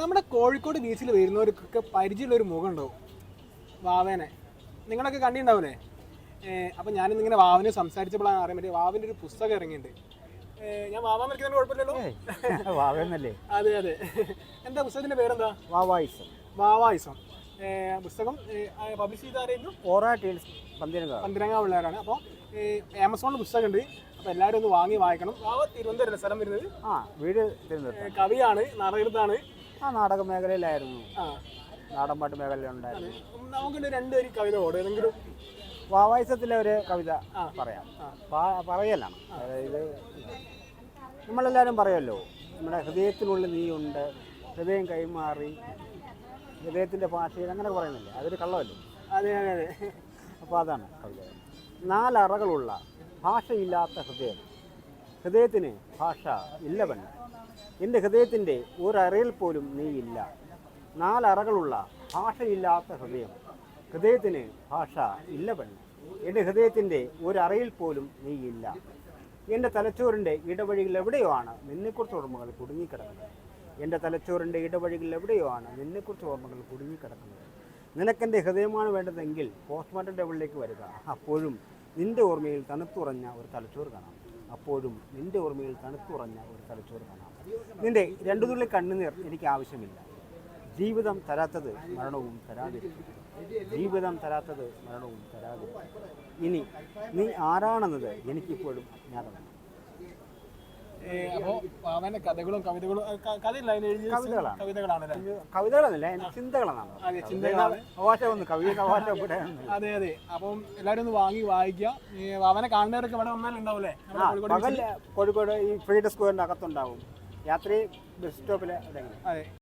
നമ്മുടെ കോഴിക്കോട് ബീച്ചിൽ വരുന്നവർക്കൊക്കെ പരിചയമുള്ള ഒരു മുഖം ഉണ്ടാവും വാവേനെ. നിങ്ങളൊക്കെ കണ്ടിട്ടുണ്ടാവില്ലേ അപ്പം ഞാനിന്നിങ്ങനെ വാവന് സംസാരിച്ചപ്പോഴാണ് അറിയാൻ പറ്റിയത്. വാവിന്റെ ഒരു പുസ്തകം ഇറങ്ങിയിട്ടുണ്ട്. ഞാൻ വാവാൻ നിൽക്കുന്നതിന് കുഴപ്പമില്ലല്ലോ? വാവെന്നല്ലേ? അതെ അതെ. എന്താ പുസ്തകത്തിന്റെ പേരെന്താ? വാവായിസം. വാവായിസം. പുസ്തകം പബ്ലിഷ് ചെയ്തായിരുന്നു ഓറാ ടീൽസ് പന്തിരങ്കാവ് പന്തിരങ്ങ പിള്ളേരാണ്. അപ്പോൾ ആമസോണിൽ പുസ്തകമുണ്ട്. അപ്പോൾ എല്ലാവരും ഒന്ന് വാങ്ങി വായിക്കണം. വാവ തിരുവനന്തപുരം സ്ഥലം വരുന്നത്? ആ വീട് തിരുവനന്തപുരം കവിയാണ് നാടകൃത്താണ് ആ നാടക മേഖലയിലായിരുന്നു. നാടൻപാട്ട് മേഖലയിലുണ്ടായിരുന്നു നമുക്കുണ്ട് രണ്ടുപേര് കവിത ഓട് ഏതെങ്കിലും? വാവായിസത്തിലെ ഒരു കവിത പറയാം. പറയലാണ്. അതായത് നമ്മളെല്ലാവരും പറയുമല്ലോ നമ്മുടെ ഹൃദയത്തിനുള്ളിൽ നീയുണ്ട് ഹൃദയം കൈമാറി ഹൃദയത്തിന്റെ ഭാഷയിൽ അങ്ങനെ പറയുന്നില്ലേ? അതൊരു കള്ളമല്ലേ? അതെ അതെ അതെ. അപ്പോൾ അതാണ് കവിത. നാലറകളുള്ള ഭാഷയില്ലാത്ത ഹൃദയം. ഹൃദയത്തിന് ഭാഷ ഇല്ല പെണ്ണ് എന്റെ ഹൃദയത്തിന്റെ ഒരറയിൽ പോലും നീയില്ല. നാലറകളുള്ള ഭാഷയില്ലാത്ത ഹൃദയം. ഹൃദയത്തിന് ഭാഷ ഇല്ല പെണ്ണ്. എന്റെ ഹൃദയത്തിന്റെ ഒരറയിൽ പോലും നീയില്ല. എന്റെ തലച്ചോറിന്റെ ഇടവഴികൾ എവിടെയോ ആണ് നിന്നെക്കുറിച്ച് ഓർമ്മകൾ കുടുങ്ങിക്കിടക്കുന്നത്. എന്റെ തലച്ചോറിന്റെ ഇടവഴികൾ എവിടെയോ ആണ് നിന്നെക്കുറിച്ച് ഓർമ്മകൾ കുടുങ്ങിക്കിടക്കുന്നത്. നിനക്കെന്റെ ഹൃദയമാണ് വേണ്ടതെങ്കിൽ പോസ്റ്റ്മോർട്ടം ടേബിളിലേക്ക് വരിക. അപ്പോഴും നിന്റെ ഓർമ്മയിൽ തണുത്തുറഞ്ഞ ഒരു തലച്ചോറ് കാണാം. അപ്പോഴും നിന്റെ ഓർമ്മയിൽ തണുത്തുറഞ്ഞ ഒരു തലച്ചോറ് കാണാം. നിന്റെ രണ്ടു തുള്ളി കണ്ണുനീർ എനിക്ക് ആവശ്യമില്ല. ജീവിതം തരാത്തത് മരണവും തരാതിരിക്കും. ജീവിതം തരാത്തത് മരണവും തരാതിരിക്കും. ഇനി നീ ആരാണെന്നത് എനിക്കിപ്പോഴും അജ്ഞാതമാണ് അപ്പോൾ അവന്റെ കഥകളും കവിതകളും കഥയില്ല അതിന് എഴുതിയ കവിതകളാണ്. കവിതകളാണല്ലേ? കവിതകളല്ല ചിന്തകളാണ് അതെ ചിന്തകളാണ്. ഭാഷ ഒന്ന് കവിത ഭാഷ ഇവിടെ അതെ അതെ. അപ്പം എല്ലാവരും ഒന്ന് വാങ്ങി വായിക്കുക. അവനെ കാണുന്നവരൊക്കെ ഇവിടെ വന്നാലുണ്ടാവൂലേ കോഴിക്കോട് ഈ ഫ്രീഡം സ്ക്വയറിന്റെ അകത്തുണ്ടാവും. രാത്രി ബസ് സ്റ്റോപ്പിലെ അതെ.